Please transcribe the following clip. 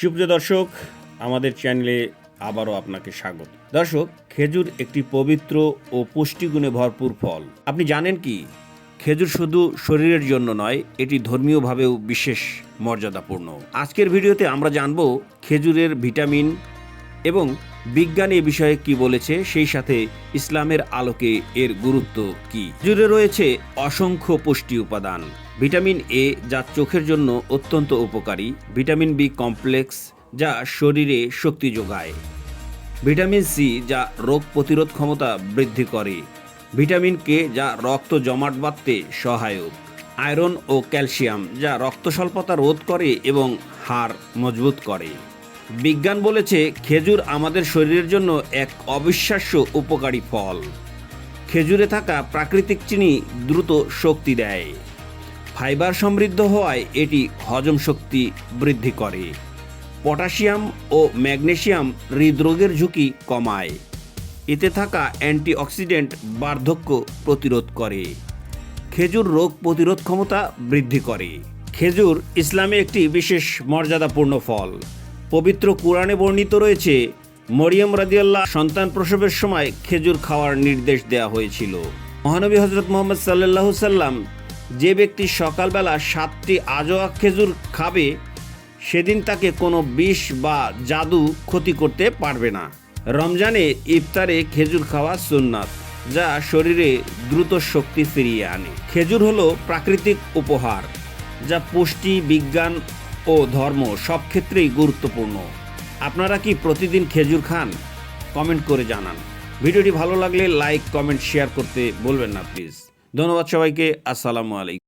সুপ্রিয় দর্শক, আমাদের চ্যানেলে আবারও আপনাকে স্বাগত। দর্শক, খেজুর একটি পবিত্র ও পুষ্টিগুণে ভরপুর ফল। আপনি জানেন কি? খেজুর শুধু শরীরের জন্য নয়, এটি ধর্মীয়ভাবেও বিশেষ মর্যাদাপূর্ণ। আজকের ভিডিওতে আমরা জানব খেজুরের ভিটামিন এবং বিজ্ঞান এ বিষয়ে কি বলেছে, সেই সাথে ইসলামের আলোকে এর গুরুত্ব কি? জুড়ে রয়েছে অসংখ্য পুষ্টি উপাদান। ভিটামিন এ যা চোখের জন্য অত্যন্ত উপকারী, ভিটামিন বি কমপ্লেক্স যা শরীরে শক্তি যোগায়। ভিটামিন সি যা রোগ প্রতিরোধ ক্ষমতা বৃদ্ধি করে। ভিটামিন কে যা রক্ত জমাট বাঁধতে সহায়ক। আয়রন ও ক্যালসিয়াম যা রক্ত স্বল্পতা রোধ করে এবং হাড় মজবুত করে। বিজ্ঞান বলেছে খেজুর আমাদের শরীরের জন্য এক অবিশ্বাস্য উপকারী ফল। খেজুরে থাকা প্রাকৃতিক চিনি দ্রুত শক্তি দেয়। ফাইবার সমৃদ্ধ হওয়ায় এটি হজম শক্তি বৃদ্ধি করে। পটাশিয়াম ও ম্যাগনেশিয়াম হৃদরোগের ঝুঁকি কমায়। এতে থাকা অ্যান্টিঅক্সিডেন্ট বার্ধক্য প্রতিরোধ করে। খেজুর রোগ প্রতিরোধ ক্ষমতা বৃদ্ধি করে। খেজুর ইসলামে একটি বিশেষ মর্যাদাপূর্ণ ফল। পবিত্র কোরআনে বর্ণিত রয়েছে, মরিয়ম রাদিয়াল্লাহ সন্তান প্রসবের সময় খেজুর খাওয়ার নির্দেশ দেওয়া হয়েছিল। মহানবী হজরত মোহাম্মদ সাল্লাহ সাল্লাম যে ব্যক্তি সকালবেলা সাতটি আজোয়া খেজুর খাবে, সেদিন তাকে কোনো বিষ বা জাদু ক্ষতি করতে পারবে না। রমজানে ইফতারে খেজুর খাওয়া সুন্নাত, যা শরীরে দ্রুত শক্তি ফিরিয়ে আনে। খেজুর হলো প্রাকৃতিক উপহার, যা পুষ্টি, বিজ্ঞান ও ধর্ম সব ক্ষেত্রেই গুরুত্বপূর্ণ। আপনারা কি প্রতিদিন খেজুর খান? কমেন্ট করে জানান। ভিডিওটি ভালো লাগলে লাইক, কমেন্ট, শেয়ার করতে বলবেন না, প্লিজ। ধন্যবাদ সবাইকে। আসসালামু আলাইকুম।